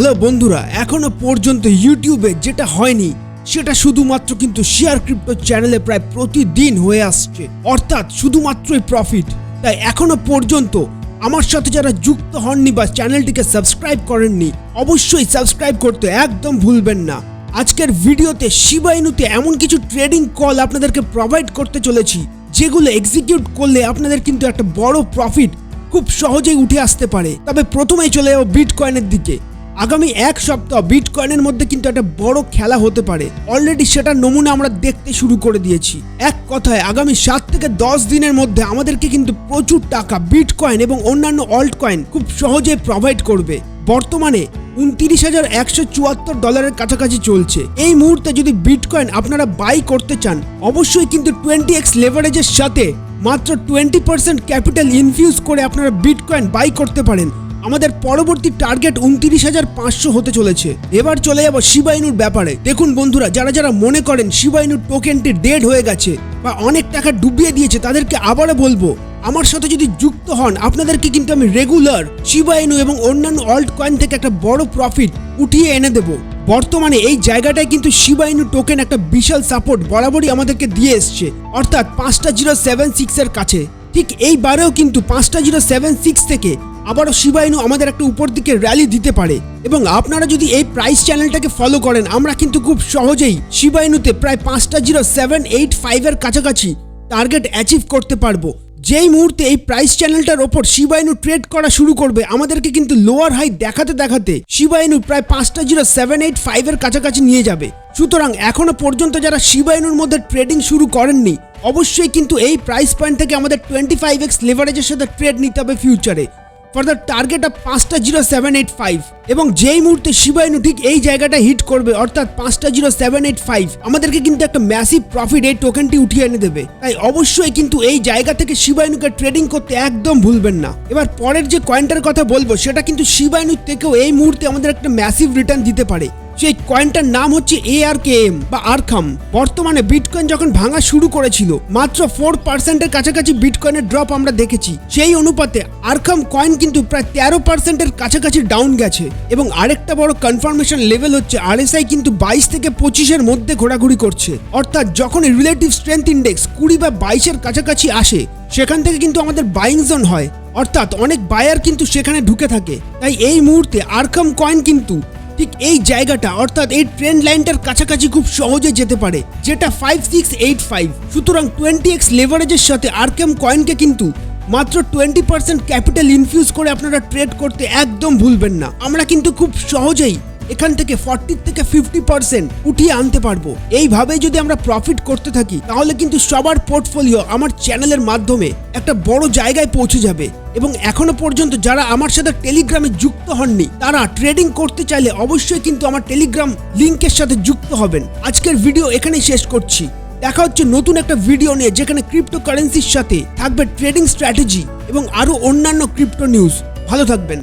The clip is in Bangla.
হ্যালো বন্ধুরা, এখনও পর্যন্ত ইউটিউবে যেটা হয়নি, সেটা শুধুমাত্র কিন্তু শেয়ার ক্রিপ্টো চ্যানেলে প্রায় প্রতিদিন হয়ে আসছে। অর্থাৎ শুধুমাত্রই প্রফিট তাই এখনও পর্যন্ত আমার সাথে যারা যুক্ত হননি বা চ্যানেলটিকে সাবস্ক্রাইব করেননি, অবশ্যই সাবস্ক্রাইব করতে একদম ভুলবেন না। আজকের ভিডিওতে শিবাইনুতে এমন কিছু ট্রেডিং কল আপনাদেরকে প্রোভাইড করতে চলেছি, যেগুলো এক্সিকিউট করলে আপনাদের কিন্তু একটা বড় প্রফিট খুব সহজেই উঠে আসতে পারে। তবে প্রথমেই চলে যাব বিটকয়েনের দিকে। আগামী এক সপ্তাহ বিটকয়েনের মধ্যে কিন্তু একটা বড় খেলা হতে পারে। অলরেডি সেটার নমুনা আমরা দেখতে শুরু করে দিয়েছি। এক কথায়, আগামী সাত থেকে দশ দিনের মধ্যে আমাদেরকে কিন্তু প্রচুর টাকা বিটকয়েন এবং অন্যান্য অল্ট কয়েন খুব সহজে প্রোভাইড করবে। বর্তমানে উনত্রিশ হাজার একশো চুয়াত্তর ডলারের কাছাকাছি চলছে। এই মুহূর্তে যদি বিটকয়েন আপনারা বাই করতে চান, অবশ্যই কিন্তু টোয়েন্টি এক্স লেভারেজের সাথে মাত্র টোয়েন্টি পার্সেন্ট ক্যাপিটাল ইনফিউজ করে আপনারা বিটকয়েন বাই করতে পারেন। আমাদের পরবর্তী টার্গেট উনত্রিশ হাজার পাঁচশো হতে চলেছে। এবার চলে যাব শিবাইনুর ব্যাপারে। দেখুন বন্ধুরা, যারা যারা মনে করেন শিবাইনুর টোকেনটি ডেড হয়ে গেছে বা অনেক টাকা ডুবিয়ে দিয়েছে, তাদেরকে আবারও বলব, আমার সাথে যদি যুক্ত হন, আপনাদেরকে কিন্তু আমি রেগুলার শিবাইনু এবং অন্যান্য অল্ট কয়েন থেকে একটা বড় প্রফিট উঠিয়ে এনে দেব। বর্তমানে এই জায়গাটায় কিন্তু শিবাইনু টোকেন একটা বিশাল সাপোর্ট বরাবরই আমাদেরকে দিয়ে এসছে। অর্থাৎ পাঁচটা জিরো সেভেন সিক্সের কাছে। ঠিক এইবারেও কিন্তু পাঁচটা জিরো সেভেন সিক্স থেকে আবারও শিবাইনু আমাদের একটা উপর দিকে র্যালি দিতে পারে। এবং আপনারা যদি এই প্রাইস চ্যানেলটাকে ফলো করেন, আমরা কিন্তু খুব সহজেই শিবাইনুতে প্রায় পাঁচটা জিরো সেভেন এইট ফাইভের কাছাকাছি টার্গেট অ্যাচিভ করতে পারব। যেই মুহূর্তে এই প্রাইস চ্যানেলটার ওপর শিবাইনু ট্রেড করা শুরু করবে, আমাদেরকে কিন্তু লোয়ার হাই দেখাতে দেখাতে শিবাইনু প্রায় পাঁচটা জিরো সেভেন এইট ফাইভের কাছাকাছি নিয়ে যাবে। সুতরাং এখনও পর্যন্ত যারা শিবাইনুর মধ্যে ট্রেডিং শুরু করেননি, অবশ্যই কিন্তু এই প্রাইস পয়েন্ট থেকে আমাদের টোয়েন্টি ফাইভ এক্স লেভারেজের সাথে ট্রেড নিতে হবে ফিউচারে ফর দ্য টার্গেট অফ পাঁচটা জিরো সেভেন এইট ফাইভ। এবং যেই মুহূর্তে শিবাইনু ঠিক এই জায়গাটা হিট করবে, অর্থাৎ পাঁচটা জিরো সেভেন এইট ফাইভ, আমাদেরকে কিন্তু একটা ম্যাসিভ প্রফিট এই টোকেনটি উঠিয়ে এনে দেবে। তাই অবশ্যই কিন্তু এই জায়গা থেকে শিবাইনুকে ট্রেডিং করতে একদম ভুলবেন না। এবার পরের যে কয়েনটার কথা বলব, সেটা কিন্তু শিবাইনুর থেকেও এই মুহূর্তে আমাদের একটা ম্যাসিভ রিটার্ন দিতে পারে। সেই কয়েনটার নাম হচ্ছে এ আর কে এম বা আরখাম বর্তমানে বিটকয়েন যখন ভাঙা শুরু করেছিল, মাত্র ফোর পার্সেন্টের কাছাকাছি বিটকয়েনের ড্রপ আমরা দেখেছি। সেই অনুপাতে আরখাম কয়েন কিন্তু প্রায় তেরো পার্সেন্টের কাছাকাছি ডাউন গেছে এবং আরেকটা বড় কনফার্মেশন লেভেল হচ্ছে আরএসআই কিন্তু বাইশ থেকে পঁচিশের মধ্যে ঘোরাঘুরি করছে। অর্থাৎ যখন রিলেটিভ স্ট্রেংথ ইন্ডেক্স কুড়ি বা বাইশের কাছাকাছি আসে, সেখান থেকে কিন্তু আমাদের বাইং জোন হয়। অর্থাৎ অনেক বায়ার কিন্তু সেখানে ঢুকে থাকে। তাই এই মুহূর্তে আরখাম কয়েন কিন্তু ঠিক এই জায়গাটা, অর্থাৎ এই ট্রেন লাইনটার কাছাকাছি খুব সহজে যেতে পারে, যেটা ফাইভ সিক্স এইট ফাইভ সুতরাং টোয়েন্টি এক্স লেভারেজের সাথে আরকেম কয়েনকে কিন্তু মাত্র টোয়েন্টি পার্সেন্ট ক্যাপিটাল ইনফিউজ করে আপনারা ট্রেড করতে একদম ভুলবেন না। আমরা কিন্তু খুব সহজেই এখান থেকে ফর্টি থেকে ফিফটি পার্সেন্ট উঠিয়ে আনতে পারব। এইভাবে যদি আমরা প্রফিট করতে থাকি, তাহলে কিন্তু সবার পোর্টফোলিও আমার চ্যানেলের মাধ্যমে একটা বড় জায়গায় পৌঁছে যাবে। এবং এখনও পর্যন্ত যারা আমার সাথে টেলিগ্রামে যুক্ত হননি, তারা ট্রেডিং করতে চাইলে অবশ্যই কিন্তু আমার টেলিগ্রাম লিঙ্কের সাথে যুক্ত হবেন। আজকের ভিডিও এখানেই শেষ করছি। দেখা হচ্ছে নতুন একটা ভিডিও নিয়ে, যেখানে ক্রিপ্টো কারেন্সির সাথে থাকবে ট্রেডিং স্ট্র্যাটেজি এবং আরও অন্যান্য ক্রিপ্টো নিউজ ভালো থাকবেন।